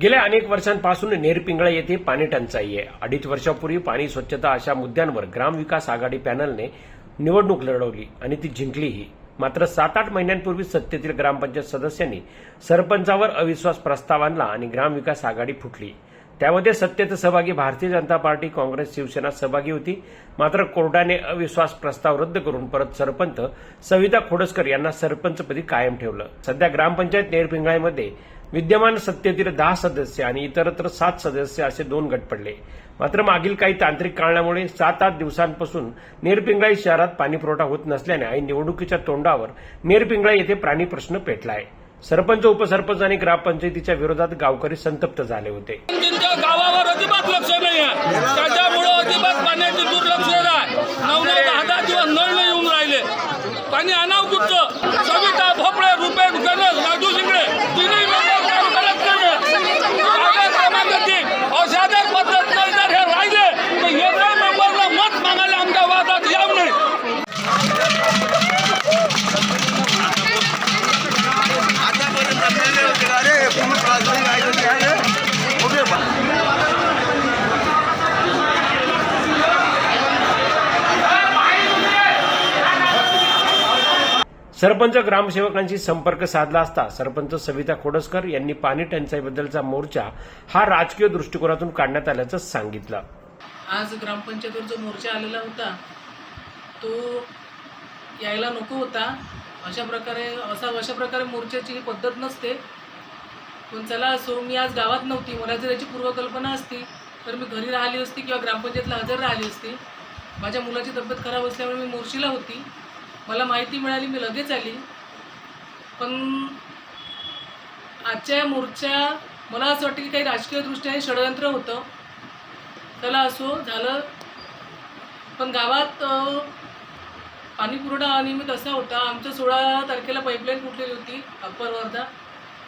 गेल्या अनेक वर्षांपासून नेरपिंगळा येथे पाणी टंचाई आहे. अडीच वर्षापूर्वी पाणी स्वच्छता अशा मुद्द्यांवर ग्रामविकास आघाडी पॅनलने निवडणूक लढवली आणि ती जिंकलीही. मात्र सात आठ महिन्यांपूर्वी सत्तेतील ग्रामपंचायत सदस्यांनी सरपंचावर अविश्वास प्रस्ताव आणला आणि ग्रामविकास आघाडी फुटली. त्यामध्ये सत्तेत सहभागी भारतीय जनता पार्टी काँग्रेस शिवसेना सहभागी होती. मात्र कोर्टाने अविश्वास प्रस्ताव रद्द करून परत सरपंच सविता खोडसकर यांना सरपंचपदी कायम ठेवलं. सध्या ग्रामपंचायत नेरपिंगळ्यामध्ये विद्यमान सत्तेतील दहा सदस्य आणि इतरत्र सात सदस्य असे दोन गट पडले. मात्र मागील काही तांत्रिक कारणामुळे सात आठ दिवसांपासून नेरपिंगळाई शहरात पाणीपुरवठा होत नसल्याने आणि निवडणुकीच्या तोंडावर नेरपिंगळा येथे प्राणी प्रश्न पेटला आहे सरपंच उपसरपंच आणि ग्रामपंचायतीच्या विरोधात गावकरी संतप्त झाले होते. गावावर अजिबात लक्ष नाही सरपंच ग्रामसेवकांशी संपर्क साधला असता सरपंच सविता खोडसकर यांनी पाणी टंचाईबद्दलचा मोर्चा हा राजकीय दृष्टिकोनातून काढण्यात आल्याचं सांगितलं. आज ग्रामपंचायतीवर जो मोर्चा आलेला होता तो यायला नको होता. अशा प्रकारे असा अशा प्रकारे मोर्चाची ही पद्धत नसते. पण चला असो मी आज गावात नव्हती. मला जर याची पूर्वकल्पना असती तर मी घरी राहिली असती किंवा ग्रामपंचायतला हजर राहिली असती. माझ्या मुलाची तब्येत खराब असल्यामुळे मी मोर्शीला होती. मला माहिती मिळाली मी लगेच आली. पण आजच्या मोर्चा मला असं वाटतं की काही राजकीयदृष्ट्या हे षडयंत्र होतं. त्याला असो झालं. पण गावात पाणीपुरवठा अनियमित असा होता. आमच्या सोळा तारखेला पाईपलाईन फुटलेली होती अप्पर वर्धा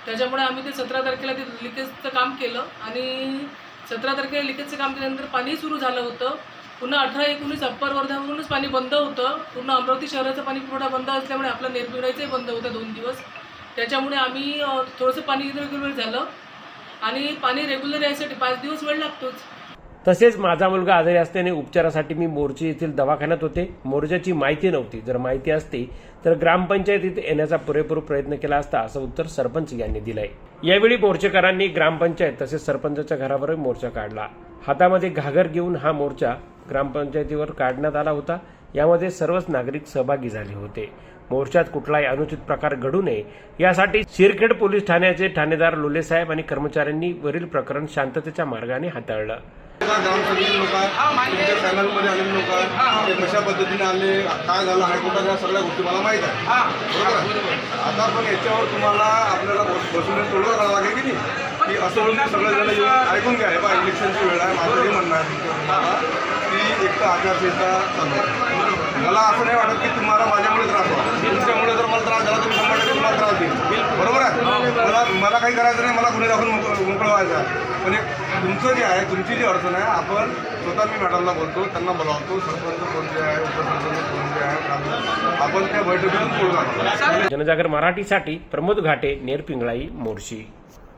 त्याच्यामुळे आम्ही ते सतरा तारखेला ते लिकेजचं काम केलं आणि सतरा तारखेला लिकेजचं काम केल्यानंतर पाणी सुरू झालं होतं. पुन्हा अठरा एकोणीस अप्पर वर्ध्यावरूनच पाणी बंद होतं. पूर्ण अमरावती शहराचा पाणी पुरवठा बंद असल्यामुळे आपलं नेरपिडायचंही बंद होतं दोन दिवस. त्याच्यामुळे आम्ही थोडंसं पाणी रेग्युलर झालं. आणि पाणी रेग्युलर यायसाठी पाच दिवस वेळ लागतोच. तसेच माझा मुलगा आजारी असल्याने उपचारासाठी मी मोर्चे येथील दवाखान्यात होते. मोर्चाची माहिती नव्हती. जर माहिती असती तर ग्रामपंचायतीत येण्याचा पुरेपूर प्रयत्न केला असता असं उत्तर सरपंच यांनी दिलंय. यावेळी मोर्चेकरांनी ग्रामपंचायत तसेच सरपंचाच्या घरावर मोर्चा काढला. हातामध्ये घागर घेऊन हा मोर्चा ग्रामपंचायतीवर काढण्यात आला होता. यामध्ये सर्वच नागरिक सहभागी झाले होते. मोर्चात कुठलाही अनुचित प्रकार घडू नये यासाठी सिरखेड पोलीस ठाण्याचे ठाणेदार लोलेसाहेब आणि कर्मचाऱ्यांनी वरील प्रकरण शांततेच्या मार्गाने हाताळलं. ग्रामसभेचे लोक आहेत. तुमच्या चॅनलमध्ये आलेले लोक आहेत. ते कशा पद्धतीने आले काय झालं हायकोर्टात या सगळ्या गोष्टी मला माहीत आहे? आता पण याच्यावर तुम्हाला आपल्याला बस- बसून तोडगा करावं लागेल की नाही? की असं सगळेजण येऊन ऐकून घ्या. हे बा इलेक्शनची वेळ आहे. माझं हे म्हणणं आहे तुमच्या की एक तर आचारसंहिता चालू आहे. मला असं नाही वाटत की तुम्हाला माझ्यामुळे त्रास व्हावा तुमच्यामुळे जर मला त्रास झाला तर शंभर टक्के तुम्हाला त्रास देईल बरोबर आहे? मला मला काही करायचं नाही मला गुन्हे दाखवून मोकळं मोकळं आहे. पण एक तुमचं जे आहे तुमची जी अडचण आहे आपण स्वतः मी मॅडमला बोलतो त्यांना बोलावतो सरपंच कोण जे आहे उपसरपंच कोण जे आहे आपण त्या बैठकीतून तोडगा जनजागर मराठीसाठी प्रमोद घाटे नेरपिंगळाई मोर्शी.